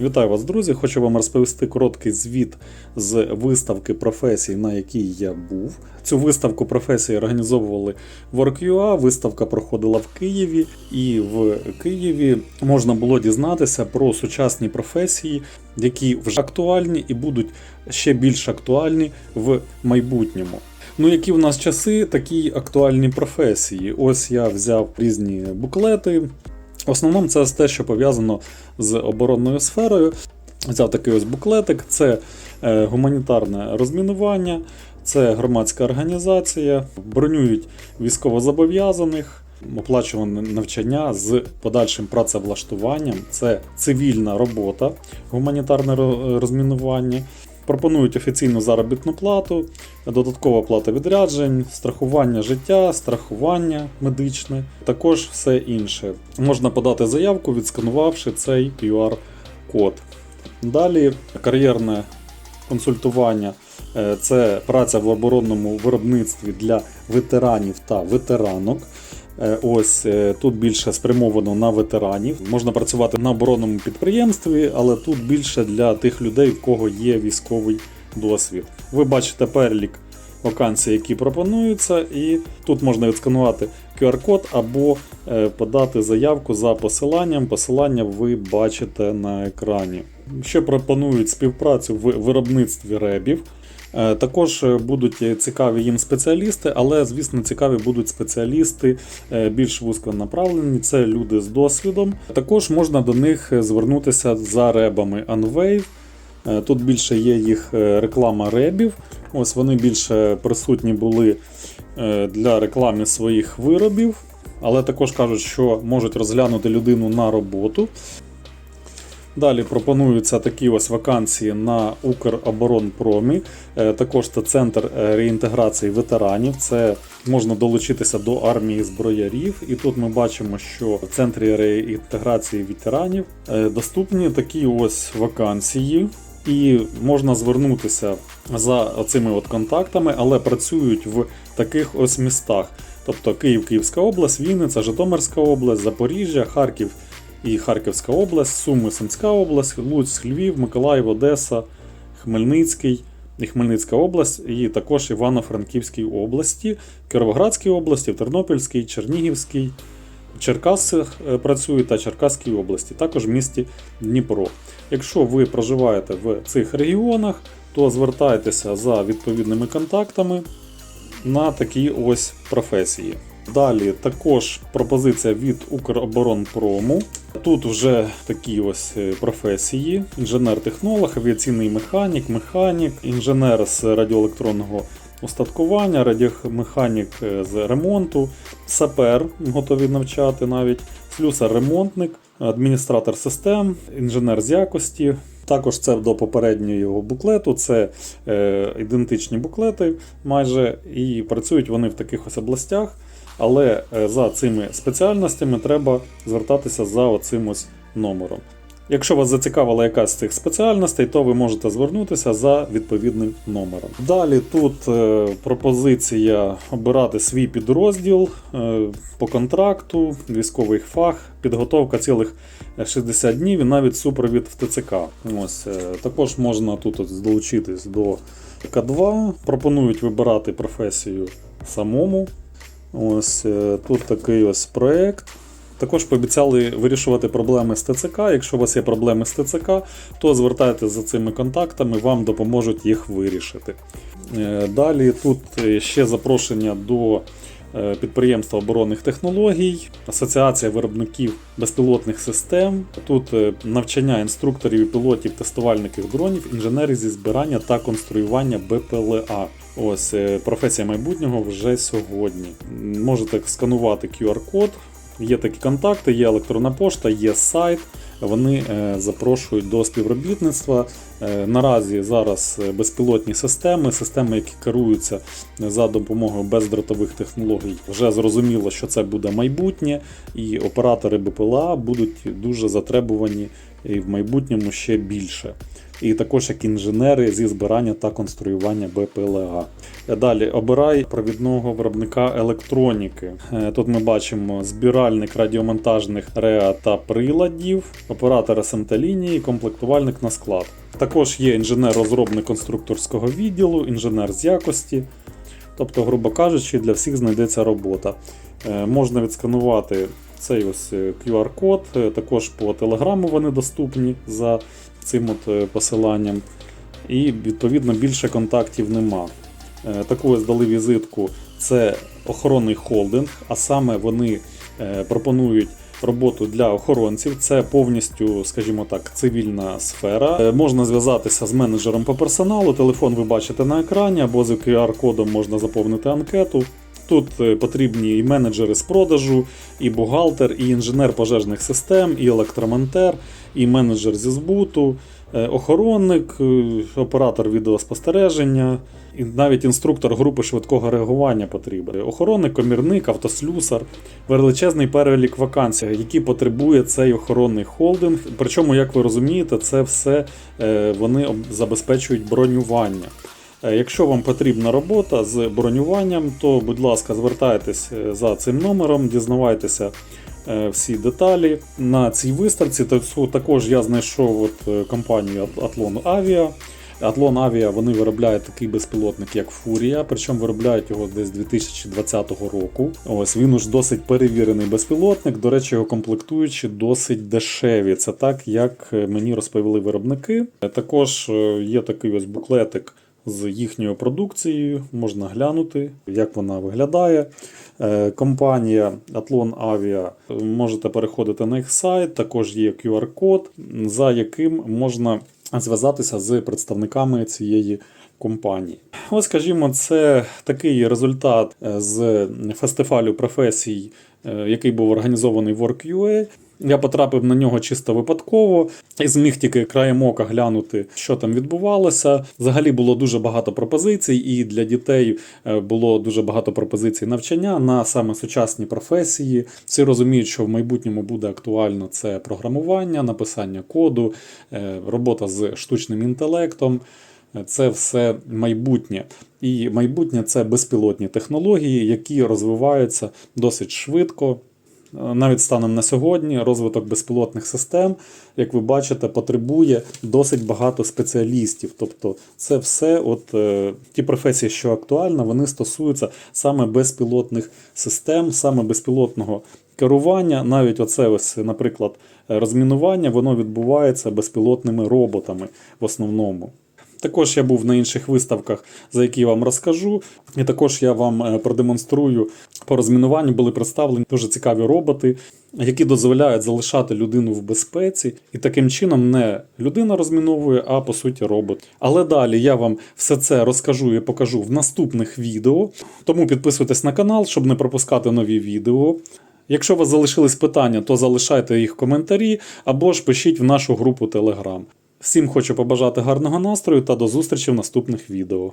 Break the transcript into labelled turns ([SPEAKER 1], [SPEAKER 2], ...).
[SPEAKER 1] Вітаю вас, друзі! Хочу вам розповісти короткий звіт з виставки професій, на якій я був. Цю виставку професій організовували WorkUA, Виставка проходила в Києві, і в Києві можна було дізнатися про сучасні професії, які вже актуальні і будуть ще більш актуальні в майбутньому. Ну, які в нас часи, такі актуальні професії. Ось я взяв різні буклети. В основному це те, що пов'язано з оборонною сферою. Взяв такий ось буклетик: це е, гуманітарне розмінування, це громадська організація, бронюють військовозобов'язаних, оплачуване навчання з подальшим працевлаштуванням, це цивільна робота, гуманітарне розмінування. Пропонують офіційну заробітну плату, додаткова плата відряджень, страхування життя, страхування медичне, також все інше. Можна подати заявку, відсканувавши цей QR-код. Далі кар'єрне консультування Е, це праця в оборонному виробництві для ветеранів та ветеранок. Е, Ось е, тут більше спрямовано на ветеранів. Можна працювати на оборонному підприємстві, але тут більше для тих людей, в кого є військовий досвід. Ви бачите перелік вакансій, які пропонуються, і тут можна відсканувати QR-код або е, подати заявку за посиланням. Посилання ви бачите на екрані. Ще пропонують співпрацю в виробництві ребів. Е, Також е, будуть цікаві їм спеціалісти, але, звісно, цікаві будуть спеціалісти е, більш вузьконаправлені. Це люди з досвідом. Також можна до них е, звернутися за ребами Unwave. Е, Тут більше є їх е, реклама ребів. Ось вони більше присутні були е, для реклами своїх виробів, але також кажуть, що можуть розглянути людину на роботу. Далі пропонуються такі ось вакансії на Укроборонпромі. Е, Також це центр е, реінтеграції ветеранів. Це можна долучитися до армії зброярів. І тут ми бачимо, що в центрі реінтеграції ветеранів е, доступні такі ось вакансії. І можна звернутися за цими от контактами, але працюють в таких ось містах. Тобто Київ, Київська область, Вінниця, Житомирська область, Запоріжжя, Харків і Харківська область, Суми, Сумська область, Луцьк, Львів, Миколаїв, Одеса, Хмельницький і Хмельницька область, і також Івано-Франківській області, Кіровоградській області, Тернопільській, Чернігівській, Черкасах е, працюють та Черкаській області, також в місті Дніпро. Якщо ви проживаєте в цих регіонах, то звертайтеся за відповідними контактами на такі ось професії. Далі також пропозиція від Укроборонпрому. Тут вже такі ось е, професії: інженер-технолог, авіаційний механік, механік, інженер з радіоелектронного устаткування, радіомеханік е, з ремонту, сапер готові навчати навіть, слюсар-ремонтник, адміністратор систем, інженер з якості. Також це до попереднього буклету, це е, ідентичні буклети майже, і працюють вони в таких ось областях. Але е, за цими спеціальностями треба звертатися за оцим ось номером. Якщо вас зацікавила якась з цих спеціальностей, то ви можете звернутися за відповідним номером. Далі тут е, пропозиція обирати свій підрозділ е, по контракту, військовий фах, підготовка цілих 60 днів і навіть супровід в ТЦК. Ось е, також можна тут долучитись до К2. Пропонують вибирати професію самому. Ось е, тут такий ось проект. Також пообіцяли вирішувати проблеми з ТЦК. Якщо у вас є проблеми з ТЦК, то звертайтеся за цими контактами, вам допоможуть їх вирішити. Е, Далі тут ще запрошення до е, підприємства оборонних технологій, Асоціація виробників безпілотних систем. Тут е, навчання інструкторів і пілотів, тестувальників дронів, інженерів зі збирання та конструювання БПЛА. Ось професія майбутнього вже сьогодні. Можете сканувати QR-код. Є такі контакти, є електронна пошта, є сайт. Вони е, запрошують до співробітництва. Е, Наразі зараз е, безпілотні системи, системи, які керуються за допомогою бездротових технологій. Вже зрозуміло, що це буде майбутнє, і оператори БПЛА будуть дуже затребувані і в майбутньому ще більше. І також як інженери зі збирання та конструювання БПЛА. Далі обирай провідного виробника електроніки. Е, Тут ми бачимо збиральник радіомонтажних реа та приладів, оператор СМТ лінії, комплектувальник на склад. Також є інженер-розробник конструкторського відділу, інженер з якості. Тобто, грубо кажучи, для всіх знайдеться робота. Е, Можна відсканувати цей ось е, QR-код, також по телеграму вони доступні за цим от е, посиланням. І відповідно більше контактів нема. Е, Таку ось дали візитку. Це охоронний холдинг, а саме вони е, пропонують роботу для охоронців. Це повністю, скажімо так, цивільна сфера. Можна зв'язатися з менеджером по персоналу. Телефон ви бачите на екрані, або з QR-кодом можна заповнити анкету. Тут е, потрібні і менеджери з продажу, і бухгалтер, і інженер пожежних систем, і електромонтер, і менеджер зі збуту, е, охоронник, е, оператор відеоспостереження, і навіть інструктор групи швидкого реагування потрібен. Охоронник, комірник, автослюсар, величезний перелік вакансій, які потребує цей охоронний холдинг. Причому, як ви розумієте, це все вони забезпечують бронювання. Е, Якщо вам потрібна робота з бронюванням, то будь ласка, звертайтесь е, за цим номером, дізнавайтеся е, всі деталі. На цій виставці також я знайшов от компанію Athlon Avia. Athlon Avia вони виробляють такий безпілотник, як Фурія, причому виробляють його десь 2020 року. Ось він уж досить перевірений безпілотник. До речі, його комплектуючі досить дешеві. Це так, як мені розповіли виробники. Також є такий ось буклетик з їхньою продукцією. Можна глянути, як вона виглядає. Е, Компанія Avia, е, можете переходити на їх сайт, також є QR-код, за яким можна зв'язатися з представниками цієї компанії. Ось, скажімо, це такий результат е, з фестивалю професій, е, який був організований в WorkUA. Я потрапив на нього чисто випадково і зміг тільки краєм ока глянути, що там відбувалося. Взагалі було дуже багато пропозицій, і для дітей е, було дуже багато пропозицій навчання на саме сучасні професії. Всі розуміють, що в майбутньому буде актуально це програмування, написання коду, е, робота з штучним інтелектом. Е, Це все майбутнє. І майбутнє це безпілотні технології, які розвиваються досить швидко. Навіть станом на сьогодні розвиток безпілотних систем, як ви бачите, потребує досить багато спеціалістів. Тобто, це все, от е, ті професії, що актуальні, вони стосуються саме безпілотних систем, саме безпілотного керування. Навіть оце ось, наприклад, розмінування, воно відбувається безпілотними роботами в основному. Також я був на інших виставках, за які я вам розкажу. І також я вам е, продемонструю по розмінуванню були представлені дуже цікаві роботи, які дозволяють залишати людину в безпеці. І таким чином не людина розміновує, а по суті робот. Але далі я вам все це розкажу і покажу в наступних відео. Тому підписуйтесь на канал, щоб не пропускати нові відео. Якщо у вас залишились питання, то залишайте їх в коментарі або ж пишіть в нашу групу Telegram. Всім хочу побажати гарного настрою та до зустрічі в наступних відео.